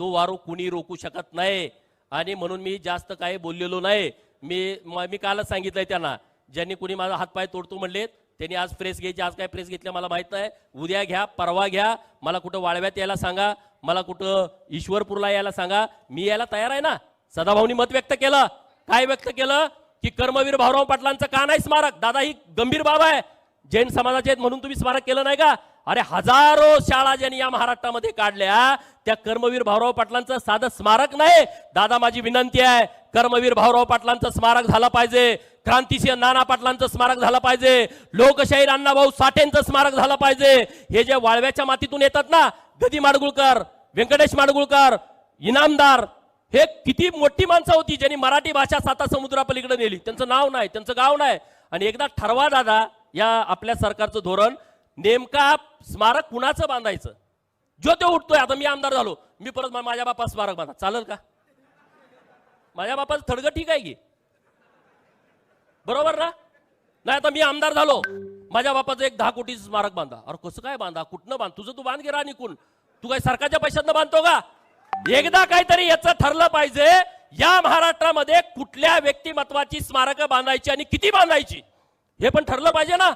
तो वारो कुणी रोखू शकत नाही. आणि म्हणून मी जास्त काही बोललेलो नाही. मी मी कालच सांगितलंय त्यांना ज्यांनी कुणी माझा हातपाय तोडतो म्हणलेत त्यांनी आज प्रेस घ्यायची आज काय प्रेस घेतल्या मला माहीत नाही. उद्या घ्या परवा घ्या मला कुठं वाळव्यात यायला सांगा मला कुठं ईश्वरपूरला यायला सांगा. मी यायला तयार आहे ना. सदाभाऊनी मत व्यक्त केलं. काय व्यक्त केलं? की कर्मवीर भाऊराव पाटलांचं का नाही स्मारक? दादा ही गंभीर बाब आहे. जैन समाजाचे आहेत म्हणून तुम्ही स्मारक केलं नाही का? अरे हजारो शाळा ज्यांनी या महाराष्ट्रामध्ये काढल्या त्या कर्मवीर भाऊराव पाटलांचं साधं स्मारक नाही. दादा माझी विनंती आहे कर्मवीर भाऊराव पाटलांचं स्मारक झालं पाहिजे. क्रांतिसिंह नाना पाटलांचं स्मारक झालं पाहिजे. लोकशाहीर अण्णाभाऊ साठेंचं स्मारक झालं पाहिजे. हे जे वाळव्याच्या मातीतून येतात ना गदी माडगुळकर व्यंकटेश माडगुळकर इनामदार हे किती मोठी माणसं होती ज्यांनी मराठी भाषा साता समुद्रापलीकडे नेली. त्यांचं नाव नाही त्यांचं गाव नाही. आणि एकदा ठरवा दादा या आपल्या सरकारचं धोरण नेमका स्मारक कुणाचं बांधायचं? जो तो उठतोय आता मी आमदार झालो. मी परत माझ्या बापा स्मारक बांधा. चालेल का? माझ्या बापाचं थडगं ठीक आहे की? बरोबर ना? नाही आता मी आमदार झालो. माझ्या बापाचं एक दहा कोटीचं स्मारक बांधा. अरे कसं काय बांधा? कुठनं बांध? तुझं तू बांध गेला निकून तू काय सरकारच्या पैशातनं बांधतो का? एकदा काहीतरी याचं ठरलं पाहिजे. या महाराष्ट्रामध्ये कुठल्या व्यक्तिमत्वाची स्मारकं बांधायची आणि किती बांधायची? हे पण ठरलं पाहिजे ना?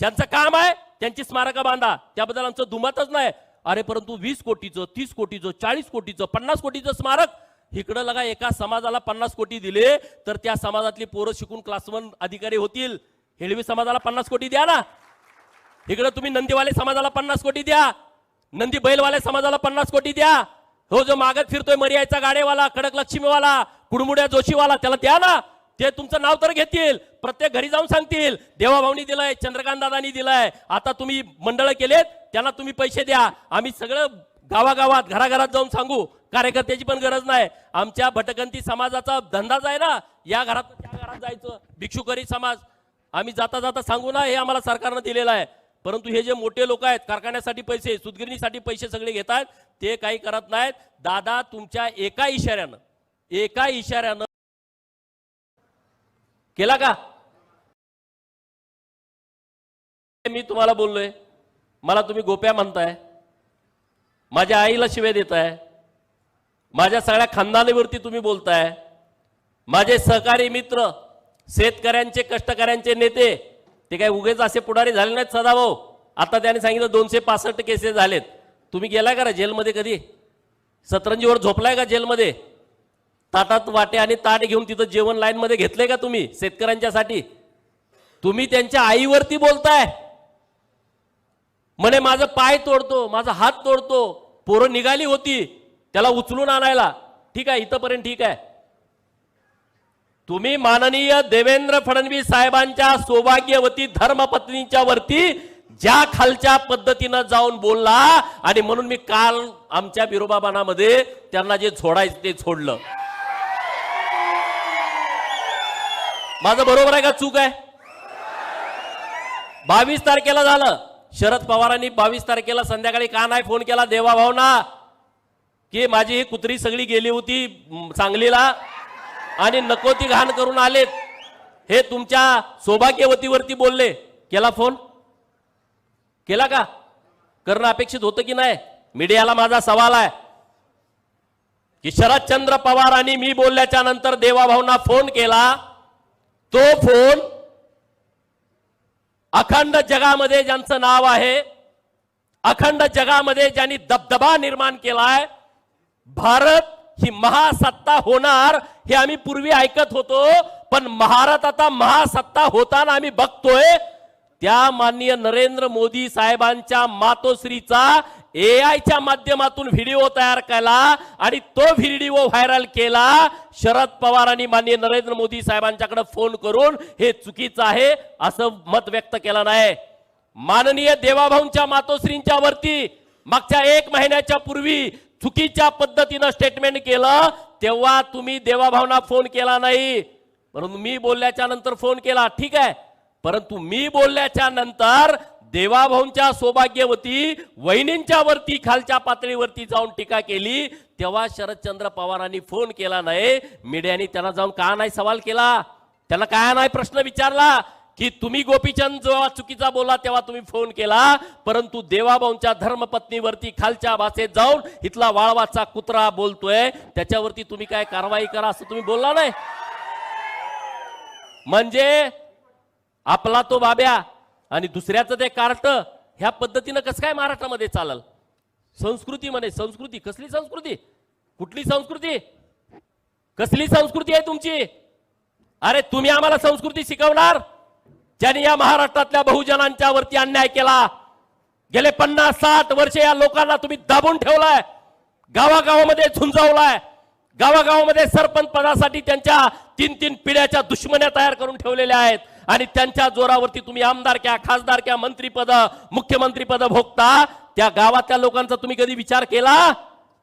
ज्यांचं काम आहे त्यांची स्मारकं बांधा. त्याबद्दल आमचं दुमतच नाही. अरे परंतु वीस कोटीचं तीस कोटीचं चाळीस कोटीचं पन्नास कोटीचं स्मारक? इकडं लगा एका समाजाला पन्नास कोटी दिले तर त्या समाजातली पोरं शिकून क्लास वन अधिकारी होतील. हेळवी समाजाला पन्नास कोटी द्या ना. इकडं तुम्ही नंदीवाले समाजाला पन्नास कोटी द्या. नंदी बैलवाले समाजाला पन्नास कोटी द्या. हो जो मागत फिरतोय मर्याचा गाडेवाला कडक लक्ष्मीवाला कुडमुड्या जोशीवाला त्याला द्या ना. ते तुमचं नाव तर घेतील. प्रत्येक घरी जाऊन सांगतील. देवाभाऊनी दिलंय चंद्रकांत दादानी दिलंय. आता तुम्ही मंडळ केलेत त्यांना तुम्ही पैसे द्या. आम्ही सगळं गावागावात घराघरात जाऊन सांगू. कार्यकर्त्याची पण गरज नाही. आमच्या भटकंती समाजाचा धंदाच आहे ना. या घरात त्या घरात जायचं. भिक्षुकरी समाज. आम्ही जाता जाता सांगू ना हे आम्हाला सरकारनं दिलेलं आहे. परंतु हे जे मोठे लोक आहेत कारखान्यासाठी पैसे सुदगिरणीसाठी पैसे सगळे घेत आहेत ते काही करत नाहीत. दादा तुमच्या एका इशाऱ्यानं एका इशाऱ्यानं केला का? मी तुम्हाला बोललोय. मला तुम्ही गोप्या म्हणताय माझ्या आईला शिव्या देताय माझ्या सगळ्या खानदानीवरती तुम्ही बोलताय माझे सहकारी मित्र शेतकऱ्यांचे कष्टकऱ्यांचे नेते ते काय उगेच असे पुढारी झाले नाहीत सदाभाऊ आता त्याने सांगितलं दोनशे पासष्ट केसेस झालेत. तुम्ही गेलाय का जेलमध्ये कधी? सतरंजीवर झोपलाय का जेलमध्ये? ताटात वाटे आणि ताट घेऊन तिथं जेवण लाईनमध्ये घेतलंय का तुम्ही शेतकऱ्यांच्यासाठी? तुम्ही त्यांच्या आईवरती बोलताय. म्हणे माझं पाय तोडतो माझा हात तोडतो पोरं निघाली होती त्याला उचलून आणायला. ठीक आहे इथंपर्यंत ठीक आहे. तुम्ही माननीय देवेंद्र फडणवीस साहेबांच्या सौभाग्यवती धर्मपत्नीच्या वरती ज्या खालच्या पद्धतीनं जाऊन बोलला आणि म्हणून मी काल आमच्या विरोबाबानामध्ये त्यांना जे सोडायचं ते सोडलं माझं बरोबर आहे का? चूक आहे? बावीस तारखेला झालं. शरद पवारांनी बावीस तारखेला संध्याकाळी का नाही फोन केला? देवाभावना की माझी ही कुत्री सगळी गेली होती सांगलीला. आणि नको ती घाण करून आलेत. हे तुमच्या सौभाग्यवतीवरती बोलले. केला फोन? केला का? करणं अपेक्षित होतं की नाही? मीडियाला माझा सवाल आहे. की शरदचंद्र पवारांनी मी बोलल्याच्या नंतर देवाभावना फोन केला? तो फोन अखंड जगामध्ये ज्यांचं नाव आहे अखंड जगामध्ये ज्यांनी दबदबा निर्माण केलाय भारत ही महासत्ता होणार हे आम्ही पूर्वी ऐकत होतो पण महारात आता महासत्ता होताना आम्ही बघतोय. त्या माननीय नरेंद्र मोदी साहेबांच्या मातोश्रीचा ए आयच्या माध्यमातून व्हिडिओ तयार केला आणि तो व्हिडिओ व्हायरल केला. शरद पवारांनी माननीय नरेंद्र मोदी साहेबांच्याकडे फोन करून हे चुकीचं आहे असं मत व्यक्त केलं नाही. माननीय देवाभाऊंच्या मातोश्रींच्या वरती मागच्या एक महिन्याच्या पूर्वी चुकीच्या पद्धतीनं स्टेटमेंट केलं. तेव्हा तुम्ही देवाभावना फोन केला नाही. परंतु मी बोलल्याच्या नंतर फोन केला. ठीक आहे. परंतु मी बोलल्याच्या नंतर देवाभाऊंच्या सौभाग्यवती वहिनींच्या वरती खालच्या पातळीवरती जाऊन टीका केली. तेव्हा शरदचंद्र पवारांनी फोन केला नाही. मीडियाने त्यांना जाऊन का नाही सवाल केला? त्यांना काय नाही प्रश्न विचारला? की तुम्ही गोपीचंद जेव्हा चुकीचा बोला तेव्हा तुम्ही फोन केला. परंतु देवाभाऊंच्या धर्मपत्नीवरती खालच्या भाषेत जाऊन इथला वाळवाचा कुत्रा बोलतोय. त्याच्यावरती तुम्ही काय कारवाई करा असं तुम्ही बोलला नाही? म्हणजे आपला तो बाब्या आणि दुसऱ्याचं ते कार्ट ह्या पद्धतीनं कसं काय महाराष्ट्रामध्ये चालल? संस्कृती म्हणे संस्कृती. कसली संस्कृती? कुठली संस्कृती? कसली संस्कृती आहे तुमची? अरे तुम्ही आम्हाला संस्कृती शिकवणार? ज्यांनी या महाराष्ट्रातल्या बहुजनांच्या वरती अन्याय केला. गेले पन्नास साठ वर्ष या लोकांना तुम्ही दाबून ठेवलाय. गावागावामध्ये झुंजावलाय. गावागावामध्ये सरपंच पदासाठी त्यांच्या तीन तीन पिढ्याच्या दुश्मन्या तयार करून ठेवलेल्या आहेत. आणि त्यांच्या जोरावरती तुम्ही आमदारक्या खासदारक्या मंत्रीपद मुख्यमंत्रीपद भोगता त्या गावातल्या लोकांचा तुम्ही कधी विचार केला?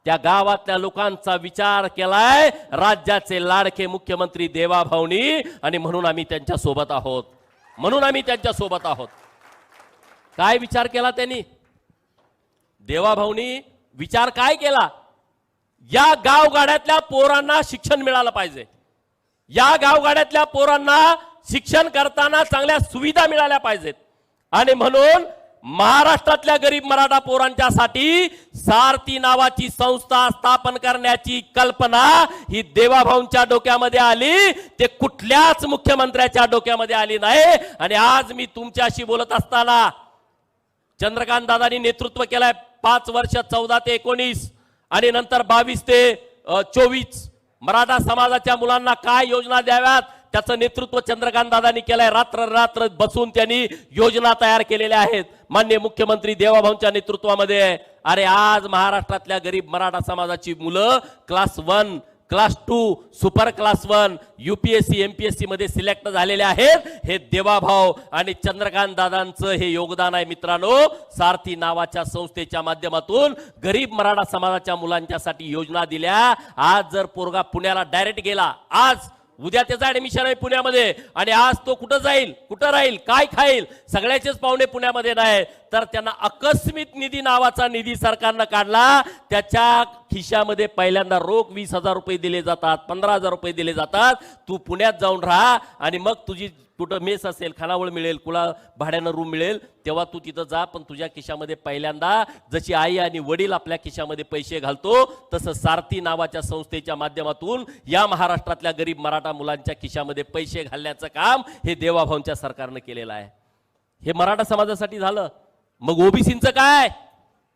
त्या गावातल्या लोकांचा विचार केलाय राज्याचे लाडके मुख्यमंत्री देवाभाऊनी आणि म्हणून आम्ही त्यांच्यासोबत आहोत. म्हणून आम्ही त्यांच्यासोबत आहोत. काय विचार केला त्यांनी? देवाभाऊनी विचार काय केला? या गावगाड्यातल्या पोरांना शिक्षण मिळालं पाहिजे. या गावगाड्यातल्या पोरांना शिक्षण करताना चांगल्या सुविधा मिळाल्या पाहिजेत. आणि म्हणून महाराष्ट्रातल्या गरीब मराठा पोरांच्यासाठी सारथी नावाची संस्था स्थापन करण्याची कल्पना ही देवाभाऊंच्या डोक्यामध्ये आली. ते कुठल्याच मुख्यमंत्र्याच्या डोक्यामध्ये आली नाही. आणि आज मी तुमच्याशी बोलत असताना चंद्रकांत दादानी नेतृत्व केलंय पाच वर्ष चौदा ते एकोणीस आणि नंतर बावीस ते चोवीस. मराठा समाजाच्या मुलांना काय योजना द्याव्यात? त्याचं नेतृत्व चंद्रकांत दादांनी केलंय. रात्र रात्र बसून त्यांनी योजना तयार केलेल्या आहेत. मान्य मुख्यमंत्री देवाभाऊंच्या नेतृत्वामध्ये. अरे आज महाराष्ट्रातल्या गरीब मराठा समाजाची मुलं class one class two super class one UPSC MPSC मध्ये सिलेक्ट झालेले आहेत. हे देवाभाव आणि चंद्रकांत दादांचं हे योगदान आहे मित्रांनो. सारथी नावाच्या संस्थेच्या माध्यमातून गरीब मराठा समाजाच्या मुलांच्यासाठी योजना दिल्या. आज जर पोरगा पुण्याला डायरेक्ट गेला आज उद्या त्याचं ॲडमिशन आहे पुण्यामध्ये. आणि आज तो कुठं जाईल कुठं राहील काय खाईल सगळ्याचेच पाहुणे पुण्यामध्ये नाही तर त्यांना आकस्मिक निधी नावाचा निधी सरकारनं काढला. त्याच्या खिशामध्ये पहिल्यांदा रोख वीस हजार रुपये दिले जातात पंधरा हजार रुपये दिले जातात. तू पुण्यात जाऊन राहा आणि मग तुझी कुठं मेस असेल खानावळ मिळेल कुला भाड्यानं रूम मिळेल तेव्हा तू तिथं जा. पण तुझ्या खिशामध्ये पहिल्यांदा जशी आई आणि वडील आपल्या खिशामध्ये पैसे घालतो तसं सारथी नावाच्या संस्थेच्या माध्यमातून या महाराष्ट्रातल्या गरीब मराठा मुलांच्या खिशामध्ये पैसे घालण्याचं काम हे देवाभाऊंच्या सरकारनं केलेलं आहे. हे मराठा समाजासाठी झालं. मग ओबीसीचं काय?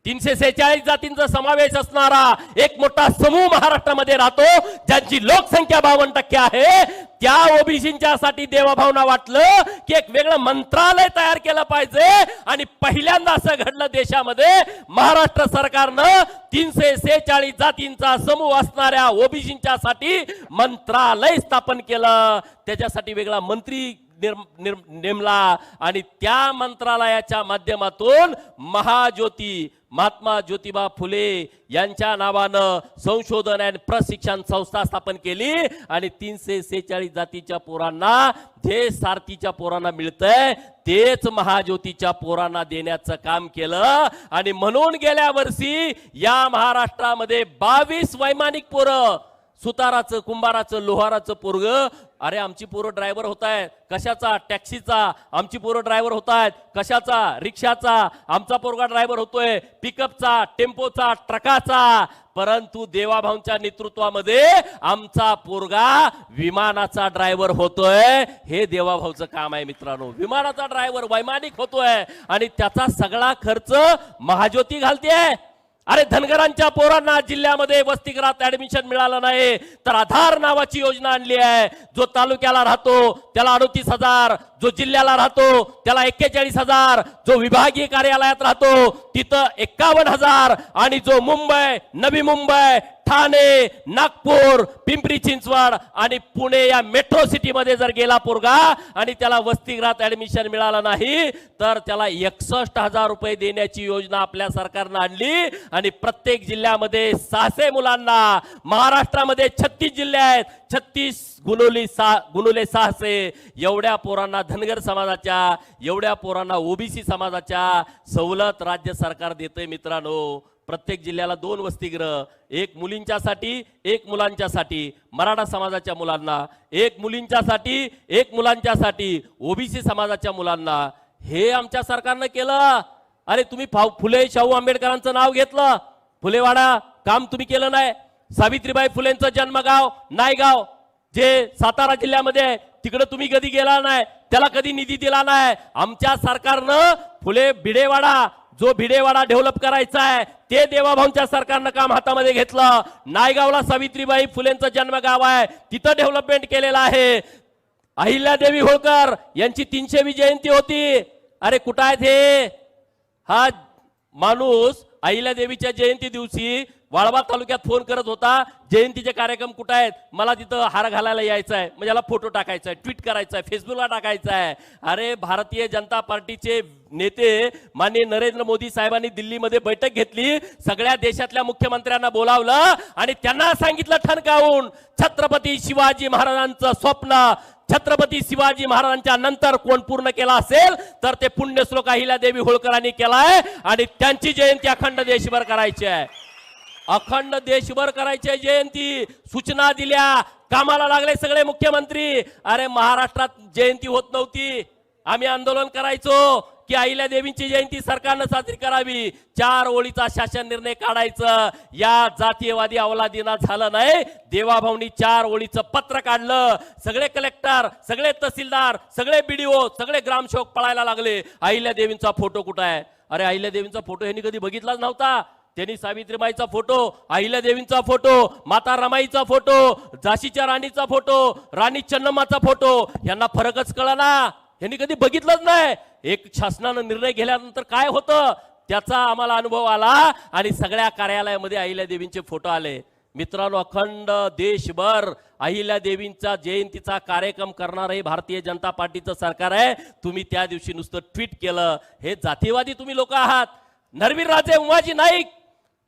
तीनशे सेहेचाळीस जातींचा समावेश असणारा एक मोठा समूह महाराष्ट्रामध्ये राहतो ज्यांची लोकसंख्या बावन्न टक्के आहे. त्या ओबीसींच्या साठी देवाभावना वाटलं की एक वेगळं मंत्रालय तयार केलं पाहिजे. आणि पहिल्यांदा असं घडलं देशामध्ये महाराष्ट्र सरकारनं तीनशे सेहेचाळीस जातींचा समूह असणाऱ्या ओबीसींच्या साठी मंत्रालय स्थापन केलं. त्याच्यासाठी वेगळा मंत्री नेमला आणि त्या मंत्रालयाच्या माध्यमातून महाज्योती महात्मा ज्योतिबा फुले यांच्या नावानं संशोधन आणि प्रशिक्षण संस्था स्थापन केली आणि तीनशे सेहेचाळीस जातीच्या पोरांना जे सारथीच्या पोरांना मिळतंय तेच महाज्योतीच्या पोरांना देण्याचं काम केलं. आणि म्हणून गेल्या वर्षी या महाराष्ट्रामध्ये बावीस वैमानिक पोरं सुताराचं कुंभाराचं लोहाराचं पोरग अरे आमची पोरं ड्रायव्हर होत आहेत कशाचा? टॅक्सीचा. आमची पोरं ड्रायव्हर होत आहेत कशाचा? रिक्षाचा. आमचा पोरगा ड्रायव्हर होतोय. पिकअपचा टेम्पोचा ट्रकाचा परंतु देवाभाऊंच्या नेतृत्वामध्ये आमचा पोरगा विमानाचा ड्रायव्हर होतोय. हे देवाभाऊचं काम आहे मित्रांनो. विमानाचा ड्रायव्हर वैमानिक होतोय. आणि त्याचा सगळा खर्च महाज्योती घालते अरे धनगरांच्या पोरांना जिल्ह्यामध्ये वसतिगृहात ऍडमिशन मिळालं नाही तर आधार नावाची योजना आणली आहे. जो तालुक्याला राहतो त्याला अडतीस हजार. जो जिल्ह्याला राहतो त्याला एक्केचाळीस हजार. जो विभागीय कार्यालयात राहतो तिथं एक्कावन्न हजार. आणि जो मुंबई नवी मुंबई ठाणे नागपूर पिंपरी चिंचवड आणि पुणे या मेट्रो सिटीमध्ये जर गेला पोरगा आणि त्याला वसतिगृहात ऍडमिशन मिळालं नाही तर त्याला एकसष्ट हजार रुपये देण्याची योजना आपल्या सरकारनं आणली. आणि प्रत्येक जिल्ह्यामध्ये सहाशे मुलांना महाराष्ट्रामध्ये छत्तीस जिल्हे आहेत. छत्तीस गुणोली सा गुणुले सहाशे. एवढ्या पोरांना धनगर समाजाच्या एवढ्या पोरांना ओबीसी समाजाच्या सवलत राज्य सरकार देतंय मित्रांनो. प्रत्येक जिल्ह्याला दोन वसतिगृह एक मुलींच्यासाठी एक मुलांच्यासाठी मराठा समाजाच्या मुलांना एक मुलींच्यासाठी एक मुलांच्यासाठी ओबीसी समाजाच्या मुलांना. हे आमच्या सरकारनं केलं. अरे तुम्ही फाव- फुले शाहू आंबेडकरांचं नाव घेतलं. फुलेवाडा काम तुम्ही केलं नाही. सावित्रीबाई फुलेंचं जन्मगाव नायगाव जे सातारा जिल्ह्यामध्ये आहे तिकडे तुम्ही कधी गेला नाही? त्याला कधी निधी दिला नाही? आमच्या सरकारनं फुले भिडेवाडा जो भिडेवाडा डेव्हलप करायचा आहे ते देवाभाऊंच्या सरकारनं काम हातामध्ये घेतलं. नायगावला सावित्रीबाई फुलेंचं जन्मगाव आहे तिथं डेव्हलपमेंट केलेलं आहे. अहिल्यादेवी होळकर यांची तीनशेवी जयंती होती. अरे कुठं आहेत हे? हा माणूस अहिल्यादेवीच्या जयंती दिवशी वाळवा तालुक्यात फोन करत होता जयंतीचे कार्यक्रम कुठं आहेत? मला तिथं हार घालायला यायचं आहे. म्हणजे याला फोटो टाकायचा आहे ट्विट करायचा आहे फेसबुकला टाकायचा आहे. अरे भारतीय जनता पार्टीचे नेते माननीय नरेंद्र मोदी साहेबांनी दिल्लीमध्ये बैठक घेतली सगळ्या देशातल्या मुख्यमंत्र्यांना बोलावलं आणि त्यांना सांगितलं ठणकावून छत्रपती शिवाजी महाराजांचं स्वप्न छत्रपती शिवाजी महाराजांच्या नंतर कोण पूर्ण केला असेल तर ते पुण्यश्लोक अहिल्यादेवी होळकरांनी केलाय आणि त्यांची जयंती अखंड देशभर करायची आहे. अखंड देशभर करायचे जयंती सूचना दिल्या कामाला लागले सगळे मुख्यमंत्री. अरे महाराष्ट्रात जयंती होत नव्हती. आम्ही आंदोलन करायचो की अहिल्या देवींची जयंती सरकारनं साजरी करावी. चार ओळीचा शासन निर्णय काढायचं. या जातीयवादी अवलादीना झालं नाही. देवाभाऊनी चार ओळीचं पत्र काढलं. सगळे कलेक्टर सगळे तहसीलदार सगळे बीडीओ सगळे ग्रामसेवक पळायला लागले. अहिल्या देवींचा फोटो कुठं आहे? अरे अहिल्या देवींचा फोटो यांनी कधी बघितलाच नव्हता. त्यांनी सावित्रीबाईचा फोटो अहिल्या देवींचा फोटो माता रमाईचा फोटो झाशीच्या राणीचा फोटो राणी चन्नम्माचा फोटो यांना फरकच कळाला यांनी कधी बघितलंच नाही. एक शासनानं निर्णय घेतल्यानंतर काय होतं? त्याचा आम्हाला अनुभव आला आणि सगळ्या कार्यालयामध्ये अहिल्या देवींचे फोटो आले. मित्रांनो अखंड देशभर अहिल्या देवींचा जयंतीचा कार्यक्रम करणारही भारतीय जनता पार्टीचं सरकार आहे. तुम्ही त्या दिवशी नुसतं ट्विट केलं. हे जातीवादी तुम्ही लोक आहात. नरवीर राजे उमाजी नाईक.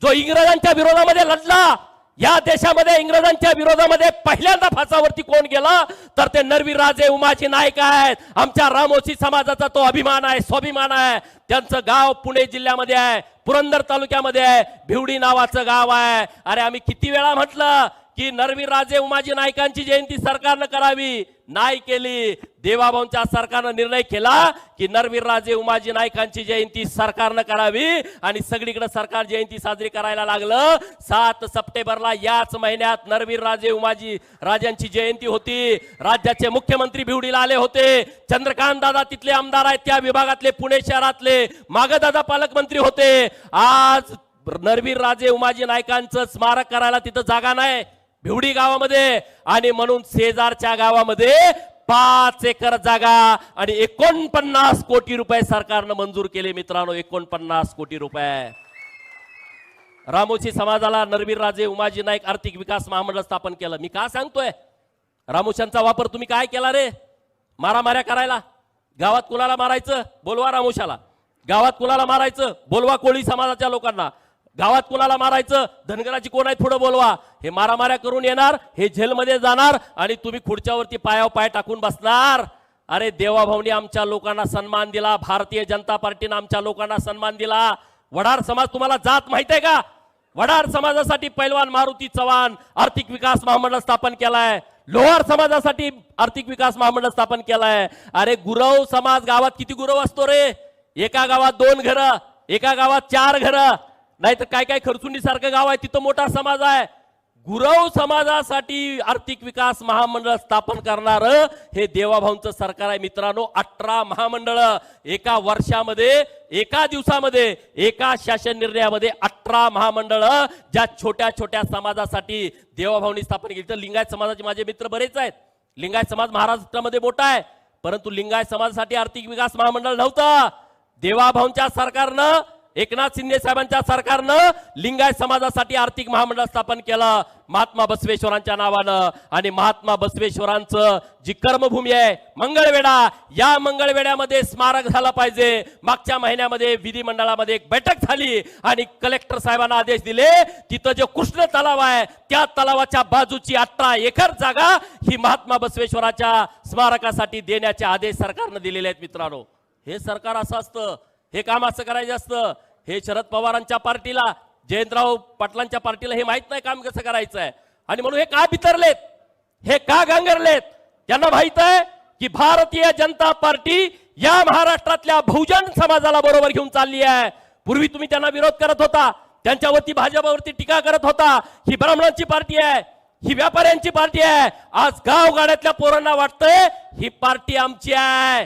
जो इंग्रजांच्या विरोधामध्ये लढला या देशामध्ये इंग्रजांच्या विरोधामध्ये पहिल्यांदा फासावरती कोण गेला तर ते नरवीर राजे उमाजी नाईक आहेत. आमच्या रामोशी समाजाचा तो अभिमान आहे स्वाभिमान आहे. त्यांचं गाव पुणे जिल्ह्यामध्ये आहे पुरंदर तालुक्यामध्ये आहे भिवडी नावाचं गाव आहे. अरे आम्ही किती वेळा म्हटलं की नरवी राजे उमाजी नाईकांची जयंती सरकारनं करावी. नाही केली. देवाभाऊंच्या सरकारनं निर्णय केला की नरवीर राजे उमाजी नायकांची जयंती सरकारनं करावी आणि सगळीकडे सरकार जयंती साजरी करायला लागलं. सात सप्टेंबरला याच महिन्यात नरवीर राजे उमाजी राजांची जयंती होती. राज्याचे मुख्यमंत्री भिवडीला आले होते. चंद्रकांत दादा तिथले आमदार आहेत त्या विभागातले पुणे शहरातले. मागदादा पालकमंत्री होते. आज नरवीर राजे उमाजी नायकांचं स्मारक करायला तिथं जागा नाही. भिवडी गावामध्ये आणि म्हणून शेजारच्या गावामध्ये पाच एकर जागा आणि एकोणपन्नास कोटी रुपये सरकारनं मंजूर केले मित्रांनो एकोणपन्नास कोटी रुपये. रामोशी समाजाला नरवीर राजे उमाजी नाईक आर्थिक विकास महामंडळ स्थापन केलं. मी का सांगतोय? रामोशांचा वापर तुम्ही काय केला रे? मारामाऱ्या करायला. गावात कुणाला मारायचं? बोलवा रामोशाला. गावात कुणाला मारायचं? बोलवा कोळी समाजाच्या लोकांना. गावात कुणाला मारायचं? धनगराची कोण आहेत पुढे बोलवा. हे मारामाऱ्या करून येणार हे झेलमध्ये जाणार आणि तुम्ही खुर्च्यावरती पायावर पाय टाकून बसणार. अरे देवाभाऊनी आमच्या लोकांना सन्मान दिला भारतीय जनता पार्टीनं आमच्या लोकांना सन्मान दिला. वडार समाज तुम्हाला जात माहीत आहे का? वडार समाजासाठी पैलवान मारुती चव्हाण आर्थिक विकास महामंडळ स्थापन केलाय. लोहार समाजासाठी आर्थिक विकास महामंडळ स्थापन केलाय. अरे गुरव समाज गावात किती गुरव असतो रे? एका गावात दोन घरं एका गावात चार घरं. नाहीतर काय काय खरसुंडी सारखं गाव आहे तिथं मोठा समाज आहे. गुरव समाजासाठी आर्थिक विकास महामंडळ स्थापन करणार हे देवाभाऊंचं सरकार आहे मित्रांनो अठरा महामंडळ. एका वर्षामध्ये एका दिवसामध्ये एका शासन निर्णयामध्ये अठरा महामंडळ ज्या छोट्या छोट्या समाजासाठी देवाभाऊंनी स्थापन केली. तर लिंगायत समाजाचे माझे मित्र बरेच आहेत. लिंगायत समाज महाराष्ट्रामध्ये मोठा आहे. परंतु लिंगायत समाजासाठी आर्थिक विकास महामंडळ नव्हतं. देवाभाऊंच्या सरकारनं एकनाथ शिंदे साहेबांच्या सरकारनं लिंगायत समाजासाठी आर्थिक महामंडळ स्थापन केलं. महात्मा बसवेश्वरांच्या नावानं. आणि महात्मा बसवेश्वरांचं जी कर्मभूमी आहे मंगळवेढा या मंगळवेढ्यामध्ये स्मारक झालं पाहिजे. मागच्या महिन्यामध्ये विधिमंडळामध्ये एक बैठक झाली आणि कलेक्टर साहेबांना आदेश दिले तिथं जे कृष्ण तलाव आहे त्या तलावाच्या बाजूची अठरा एकर जागा ही महात्मा बसवेश्वराच्या स्मारकासाठी देण्याचे आदेश सरकारनं दिलेले आहेत मित्रांनो. हे सरकार असं असतं हे काम असं करायचं असतं. हे शरद पवारांच्या पार्टीला जयंतराव पाटलांच्या पार्टीला हे माहीत नाही काम कसं करायचं आहे आणि म्हणून हे का बितरलेत? हे का गांगरलेत त्यांना माहीत आहे की भारतीय जनता पार्टी या महाराष्ट्रातल्या बहुजन समाजाला बरोबर घेऊन चालली आहे. पूर्वी तुम्ही त्यांना विरोध करत होता. त्यांच्यावरती भाजपावरती टीका करत होता. ही ब्राह्मणांची पार्टी आहे. ही व्यापाऱ्यांची पार्टी आहे. आज गावगाड्यातल्या पोरांना वाटतंय ही पार्टी आमची आहे.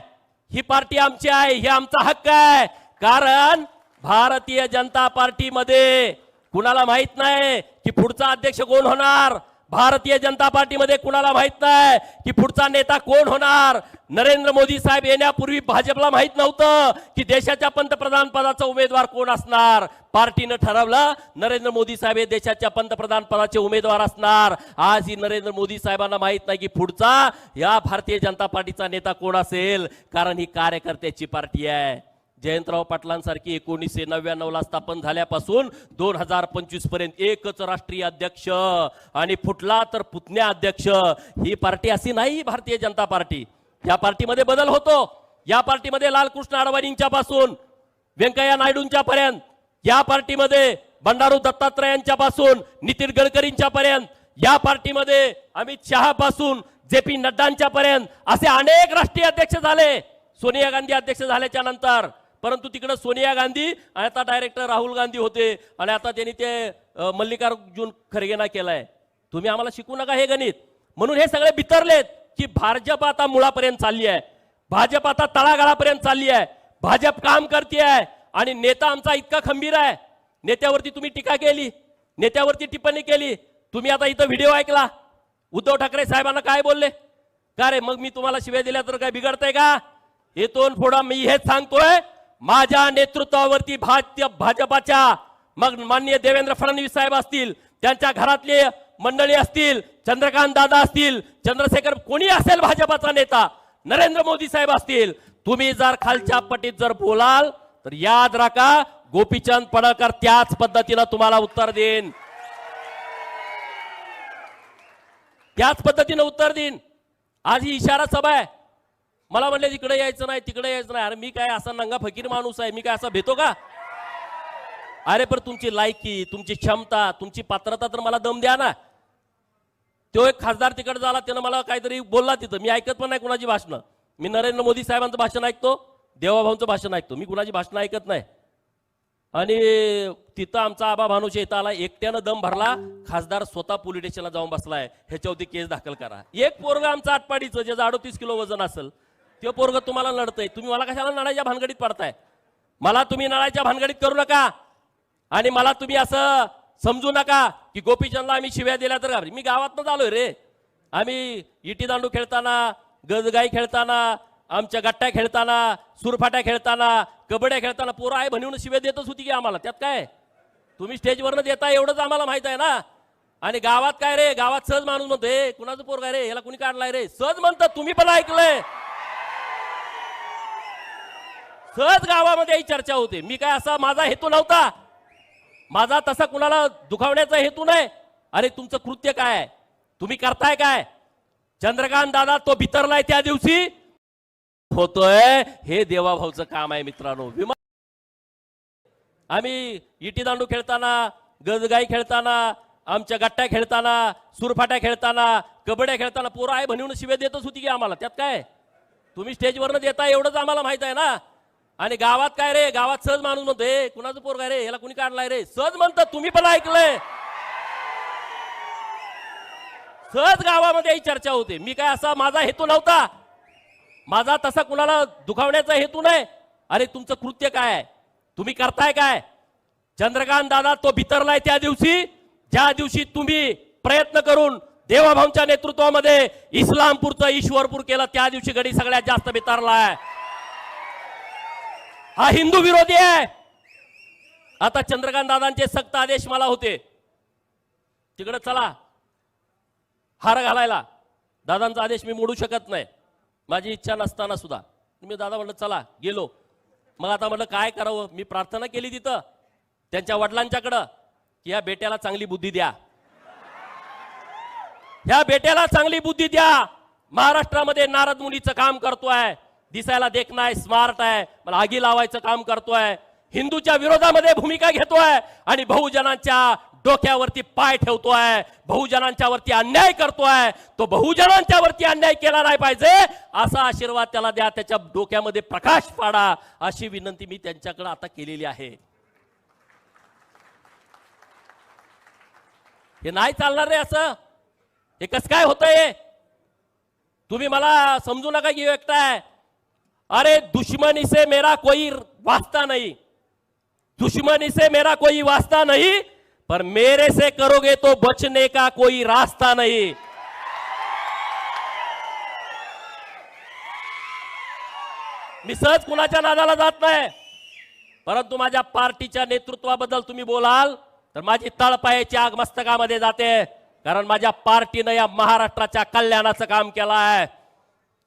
ही पार्टी आमची आहे हे आमचा हक्क आहे. कारण भारतीय जनता पार्टीमध्ये कुणाला माहीत नाही की पुढचा अध्यक्ष कोण होणार? भारतीय जनता पार्टीमध्ये कुणाला माहीत नाही की पुढचा नेता कोण होणार? नरेंद्र मोदी साहेब येण्यापूर्वी भाजपला माहीत नव्हतं की देशाच्या पंतप्रधान पदाचा उमेदवार कोण असणार? पार्टीनं ठरवलं नरेंद्र मोदी साहेब हे देशाच्या पंतप्रधान पदाचे उमेदवार असणार. आज ही नरेंद्र मोदी साहेबांना माहीत नाही की पुढचा या भारतीय जनता पार्टीचा नेता कोण असेल? कारण ही कार्यकर्त्याची पार्टी आहे. जयंतराव पाटलांसारखी एकोणीसशे नव्याण्णवला स्थापन झाल्यापासून दोन हजार पंचवीसपर्यंत एकच राष्ट्रीय अध्यक्ष आणि फुटला तर पुतण्या अध्यक्ष. ही पार्टी अशी नाही भारतीय जनता पार्टी. या पार्टीमध्ये बदल होतो. या पार्टीमध्ये लालकृष्ण अडवाणींच्या पासून व्यंकय्या नायडूंच्या पर्यंत या पार्टीमध्ये बंडारू दत्तात्रयांच्या पासून नितीन गडकरींच्या पर्यंत या पार्टीमध्ये अमित शहा पासून जे पी नड्डांच्या पर्यंत असे अनेक राष्ट्रीय अध्यक्ष झाले. सोनिया गांधी अध्यक्ष झाल्याच्यानंतर परंतु तिकडे सोनिया गांधी आणि आता डायरेक्टर राहुल गांधी होते आणि आता त्यांनी ते मल्लिकार्जुन खरगेना केलाय. तुम्ही आम्हाला शिकू नका हे गणित. म्हणून हे सगळे बितरलेत की भाजप आता मुळापर्यंत चालली आहे. भाजप आता तळागाळापर्यंत चालली आहे. भाजप काम करते आहे आणि नेता आमचा इतका खंबीर आहे. नेत्यावरती तुम्ही टीका केली. नेत्यावरती टिप्पणी केली. तुम्ही आता इथं व्हिडिओ ऐकला. उद्धव ठाकरे साहेबांना काय बोलले? का रे मग मी तुम्हाला शिव्या दिल्या तर काय बिघडतंय का? हेतून पुढं मी हेच सांगतोय. माझ्या नेतृत्वावरती भाज्य भाजपाच्या मग माननीय देवेंद्र फडणवीस साहेब असतील त्यांच्या घरातले मंडळी असतील चंद्रकांत दादा असतील चंद्रशेखर कोणी असेल भाजपाचा नेता? नरेंद्र मोदी साहेब असतील. तुम्ही जर खालच्या पटीत जर बोलाल तर याद राखा गोपीचंद पडळकर त्याच पद्धतीनं तुम्हाला उत्तर देईन. त्याच पद्धतीनं उत्तर देईन. आज ही इशारा सभा आहे. मला म्हणले तिकडे यायचं नाही तिकडे यायचं नाही. अरे मी काय असा नंगा फकीर माणूस आहे? मी काय असा भेतो का? अरे पण तुमची लायकी तुमची क्षमता तुमची पात्रता तर मला दम द्या ना. तो एक खासदार तिकडे झाला त्यानं मला काहीतरी बोलला तिथं. मी ऐकत पण नाही कुणाची भाषणं. मी नरेंद्र मोदी साहेबांचं भाषण ऐकतो देवाभाऊंचं भाषण ऐकतो. मी कुणाची भाषणं ऐकत नाही. आणि तिथं आमचा आबा भानुशे इथं आला एकट्यानं दम भरला. खासदार स्वतः पोलीस स्टेशनला जाऊन बसलाय. ह्याच्यावरती केस दाखल करा. एक पोरग आमचं आटपाडीचं ज्याचं अडोतीस किलो वजन असेल ते पोरग तुम्हाला लढतंय तुम्ही मला कशाला नळाच्या भानगडीत पडताय? मला तुम्ही नळाच्या भानगडीत करू नका. आणि मला तुम्ही असं समजू नका की गोपीचंदला आम्ही शिव्या दिल्या तर मी गावातनं आलोय रे. आम्ही इटी दांडू खेळताना गजगाई खेळताना आमच्या गट्ट्या खेळताना सुरफाट्या खेळताना कबड्या खेळताना पोरं आहे म्हणून शिव्या देतच होती की आम्हाला. त्यात काय? तुम्ही स्टेजवरनं देता एवढंच आम्हाला माहीत आहे ना? आणि गावात काय रे? गावात सहज माणूस म्हणतो हे कुणाचं पोर काय रे? याला कुणी काढलाय रे? सहज म्हणतात. तुम्ही पण ऐकलंय. सहज गावामध्ये ही चर्चा होते. मी काय असा माझा हेतू नव्हता? माझा तसा कुणाला दुखावण्याचा हेतू नाही. अरे तुमचं कृत्य काय आहे? तुम्ही करताय काय? चंद्रकांत दादा तो भितरलाय त्या दिवशी. होतोय. हे देवाभाऊचं काम आहे मित्रांनो. विमान आम्ही इटी दांडू खेळताना गजगाई खेळताना आमच्या गट्ट्या खेळताना सुरफाट्या खेळताना कबड्या खेळताना पोरं आहे म्हणून शिव्या देतच होती की आम्हाला. त्यात काय? तुम्ही स्टेजवरनं देता एवढंच आम्हाला माहीत आहे ना? आणि गावात काय रे? गावात सहज माणूस म्हणतो हे कुणाचं पोर काय रे? याला कुणी काढलाय रे? सहज म्हणतात तुम्ही पण ऐकलंय. सहज गावामध्ये ही चर्चा होते. मी काय असा माझा हेतू नव्हता. माझा तसा कुणाला दुखावण्याचा हेतू नाही. अरे तुमचं कृत्य काय आहे? तुम्ही करताय काय? चंद्रकांत दादा तो भितरलाय त्या दिवशी. ज्या दिवशी तुम्ही प्रयत्न करून देवाभाऊंच्या नेतृत्वामध्ये इस्लामपूरचं ईश्वरपूर केलं त्या दिवशी गडी सगळ्यात जास्त भितरलाय. हा हिंदू विरोधी आहे. आता चंद्रकांत दादांचे सक्त आदेश मला होते. तिकडे चला. हार घालायला. दादांचा आदेश मी मोडू शकत नाही. माझी इच्छा नसताना सुद्धा. मी दादा म्हटलं चला गेलो. मग आता म्हटलं काय करावं? मी प्रार्थना केली तिथं. त्यांच्या वडिलांच्याकडं की या बेट्याला चांगली बुद्धी द्या. ह्या बेट्याला चांगली बुद्धी द्या. महाराष्ट्रामध्ये नारद मुनीचं काम करतोय. दिसायला देखणं आहे स्मार्ट आहे मला आगी लावायचं काम करतोय. हिंदूच्या विरोधामध्ये भूमिका घेतोय आणि बहुजनांच्या डोक्यावरती पाय ठेवतोय. बहुजनांच्या वरती अन्याय करतोय. तो बहुजनांच्या वरती अन्याय केला नाही पाहिजे असा आशीर्वाद त्याला द्या. त्याच्या डोक्यामध्ये प्रकाश पाडा अशी विनंती मी त्यांच्याकडे आता केलेली आहे. हे नाही चालणार रे असं. हे कसं काय होतंय? तुम्ही मला समजू नका की एकटाय अरे दुश्मनी से मेरा कोई वास्ता नहीं। दुश्मनी से मेरा कोई वास्ता नहीं पर मेरे से करोगे तो बचने का कोई रास्ता नहीं। मी सहज कुणाच्या नादाला जात नाही? परंतु माझ्या पार्टीच्या नेतृत्वाबद्दल तुम्ही बोलाल तर माझी तळपायाची आग मस्तकामध्ये जाते कारण माझ्या पार्टीनं या महाराष्ट्राच्या कल्याणाचं काम केलं आहे.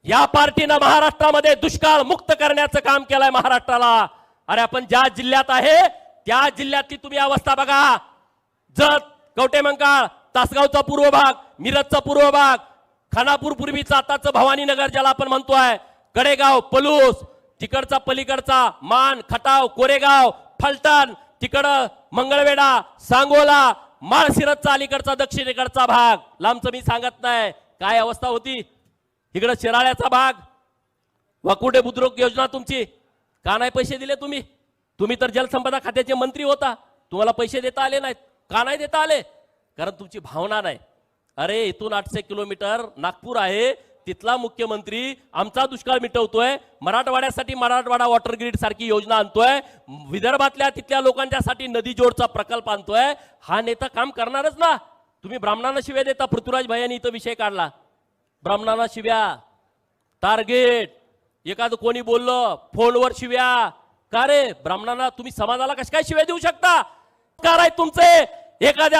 या पार्टीनं महाराष्ट्रामध्ये दुष्काळ मुक्त करण्याचं काम केलंय महाराष्ट्राला. अरे आपण ज्या जिल्ह्यात आहे त्या जिल्ह्यातली तुम्ही अवस्था बघा. जत कवटेमंकाळ तासगावचा पूर्व भाग मिरजचा पूर्व भाग खानापूर पूर्वीचा आताचं भवानीनगर ज्याला आपण म्हणतोय कडेगाव पलूस तिकडचा पलीकडचा मान खटाव कोरेगाव फलटण तिकडं मंगळवेढा सांगोला माळशिरसचा अलीकडचा दक्षिणेकडचा भाग. लांबचं मी सांगत नाही. काय अवस्था होती? इकडं शिराळ्याचा भाग. वाकुडे बुद्रुक योजना तुमची. का नाही पैसे दिले तुम्ही? तुम्ही तर जलसंपदा खात्याचे मंत्री होता. तुम्हाला पैसे देता आले नाहीत. का नाही देता आले? कारण तुमची भावना नाही. अरे इथून आठशे किलोमीटर नागपूर आहे. तिथला मुख्यमंत्री आमचा दुष्काळ मिटवतोय. मराठवाड्यासाठी मराठवाडा वॉटर ग्रीड सारखी योजना आणतोय. विदर्भातल्या तिथल्या लोकांच्यासाठी नदी जोडचा प्रकल्प आणतोय. हा नेता काम करणारच ना. तुम्ही ब्राह्मणांना शिव्या देता. पृथ्वीराज भाई यांनी इथं विषय काढला. ब्राह्मणांना शिव्या. टार्गेट. एखादं कोणी बोललं फोनवर शिव्या. का रे? ब्राह्मणांना तुम्ही समाजाला कशा काय शिव्या देऊ शकता? काय तुमचे? एखाद्या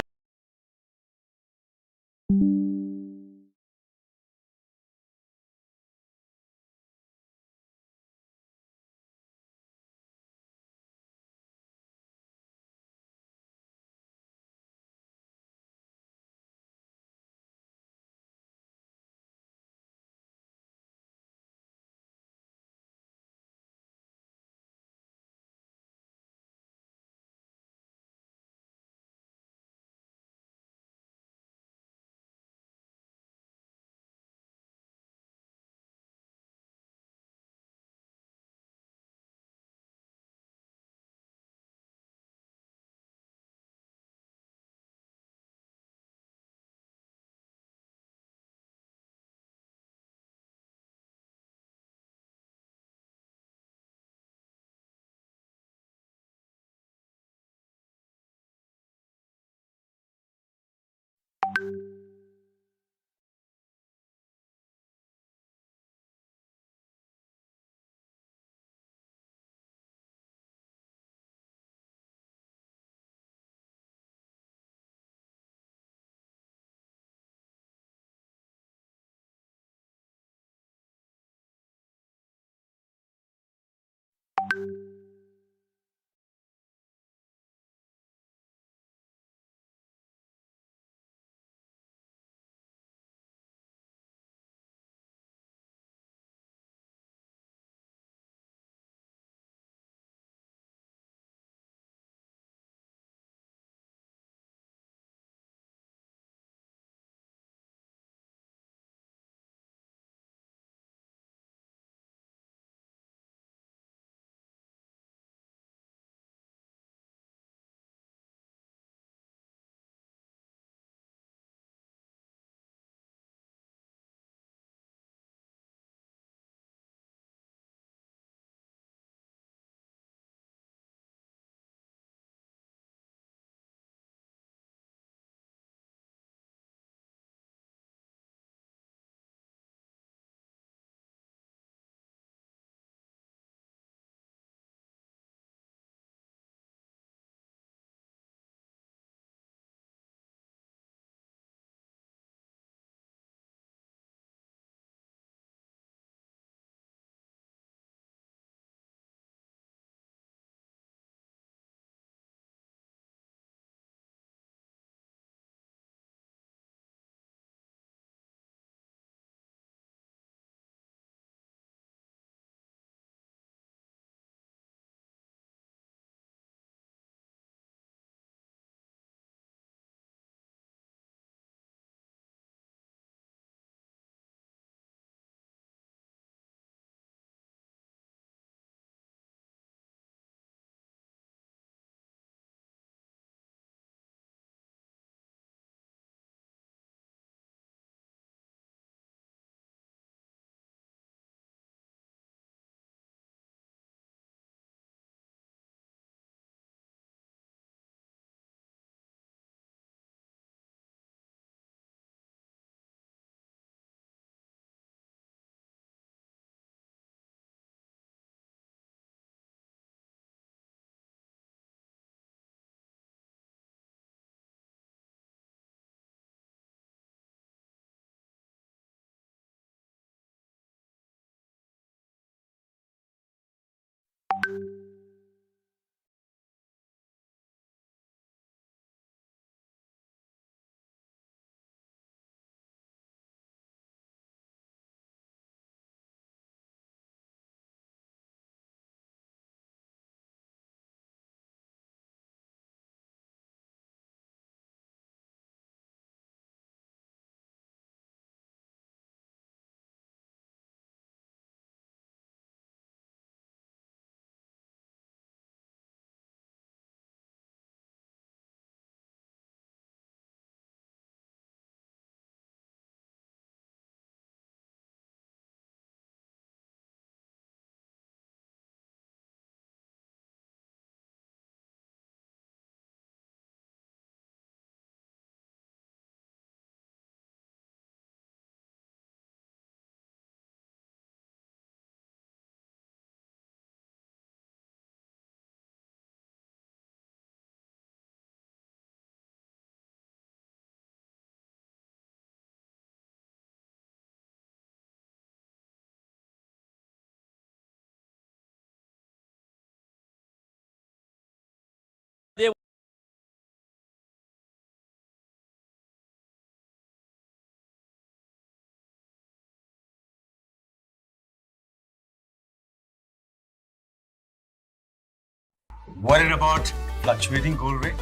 Worried about fluctuating gold rate?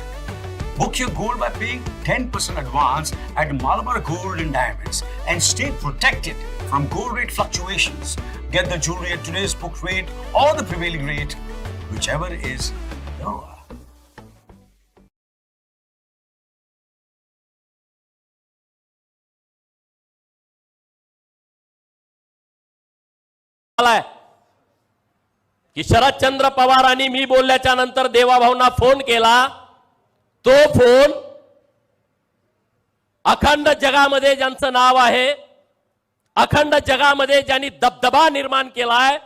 Book your gold by paying 10% advance at Malabar Gold and Diamonds and stay protected from gold rate fluctuations. Get the jewelry at today's book rate or the prevailing rate, whichever is lower. है की शरदचंद्र पवारांनी मी बोलल्याच्या नंतर देवाभाऊंना phone केला. तो phone अखंड जगामध्ये ज्यांचं नाव आहे अखंड जगामध्ये ज्यांनी दबदबा निर्माण केलाय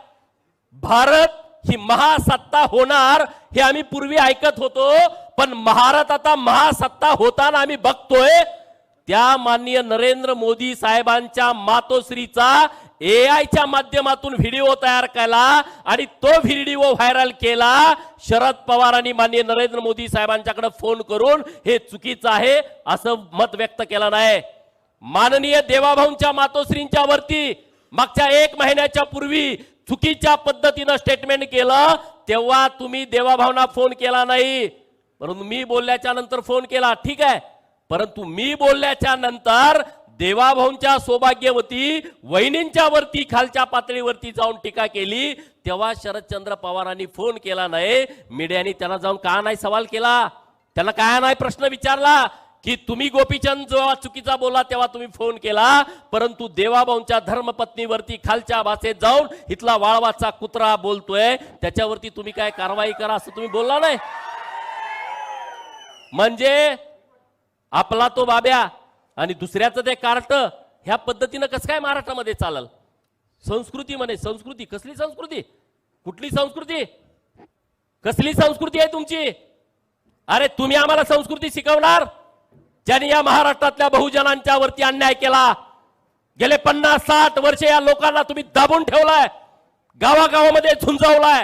भारत ही महासत्ता होणार हे आम्ही पूर्वी ऐकत होतो पण महारात आता महासत्ता होताना आम्ही बघतोय. त्या माननीय नरेंद्र मोदी साहेबांच्या मातोश्रीचा ए आयच्या माध्यमातून व्हिडिओ तयार केला आणि तो व्हिडिओ व्हायरल केला. शरद पवारांनी माननीय नरेंद्र मोदी साहेबांच्याकडे फोन करून हे चुकीचं आहे असं मत व्यक्त केलं नाही. माननीय देवाभाऊंच्या मातोश्रींच्या वरती मागच्या एक महिन्याच्या पूर्वी चुकीच्या पद्धतीनं स्टेटमेंट केलं. तेव्हा तुम्ही देवाभाऊंना फोन केला नाही. परंतु मी बोलल्याच्या नंतर फोन केला. ठीक आहे. परंतु मी बोलल्याच्या नंतर देवाभाऊंच्या सौभाग्यवती वहिनींच्या वरती खालच्या पातळीवरती जाऊन टीका केली. तेव्हा शरदचंद्र पवारांनी फोन केला नाही. मीडियाने त्यांना जाऊन का नाही सवाल केला? त्यांना काय नाही प्रश्न विचारला? की तुम्ही गोपीचंद जेव्हा चुकीचा बोला तेव्हा तुम्ही फोन केला. परंतु देवाभाऊंच्या धर्मपत्नीवरती खालच्या भाषेत जाऊन इथला वाळवाचा कुत्रा बोलतोय. त्याच्यावरती तुम्ही काय कारवाई करा असं तुम्ही बोलला नाही? म्हणजे आपला तो बाब्या आणि दुसऱ्याचं ते कार्ट ह्या पद्धतीनं कसं काय महाराष्ट्रामध्ये चालल? संस्कृती म्हणे संस्कृती. कसली संस्कृती? कुठली संस्कृती? कसली संस्कृती आहे तुमची? अरे तुम्ही आम्हाला संस्कृती शिकवणार? ज्यांनी या महाराष्ट्रातल्या बहुजनांच्या वरती अन्याय केला. गेले पन्नास साठ वर्षे या लोकांना तुम्ही दाबून ठेवलाय. गावागावामध्ये झुंजावलाय.